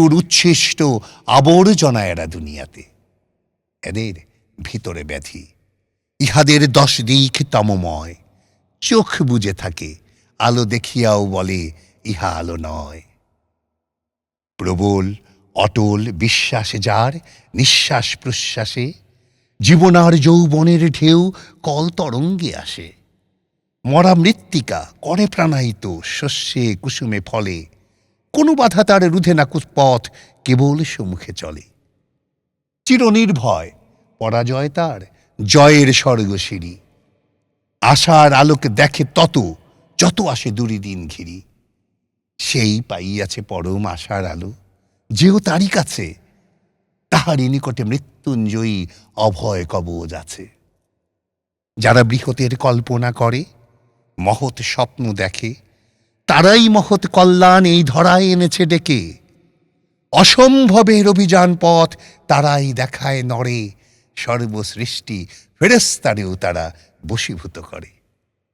মৃত্যুর উচ্ছিষ্ট আবর্জনা এরা দুনিয়াতে। এদের ভিতরে ব্যাধি ইহাদের দশ দিক তমময়। চোখ বুজে থাকে, আলো দেখিয়াও বলে, ইহা আলো নয়। প্রবল, অটল বিশ্বাস যার, নিঃশ্বাস প্রশ্বাসে জীবনার যৌবনের ঢেউ কল তরঙ্গে আসে। মরা মৃত্তিকা করে প্রাণায়িত, শস্যে, কুসুমে ফলে কোনো বাধা তার রুধে না পথ কেবল সম্মুখে চলে। চিরনির্ভয়, পরাজয় তার, জয়ের স্বর্গসিঁড়ি আশার আলোকে দেখে তত, যত আসে দুরি দিন ঘিরি। সেই পাইয়াছে পরম আশার আলো, যেও তারই কাছে। তাহারই নিকটে মৃত্যুঞ্জয়ী অভয় কবজ আছে। যারা বৃহতের কল্পনা করে, মহৎ স্বপ্ন দেখে তারাই মহৎ কল্যাণ এই ধরায় এনেছে ডেকে। অসম্ভবের অভিযান পথ তারাই দেখায় নড়ে। সর্বসৃষ্টি ফেরেস্তারেও তারা বশীভূত করে।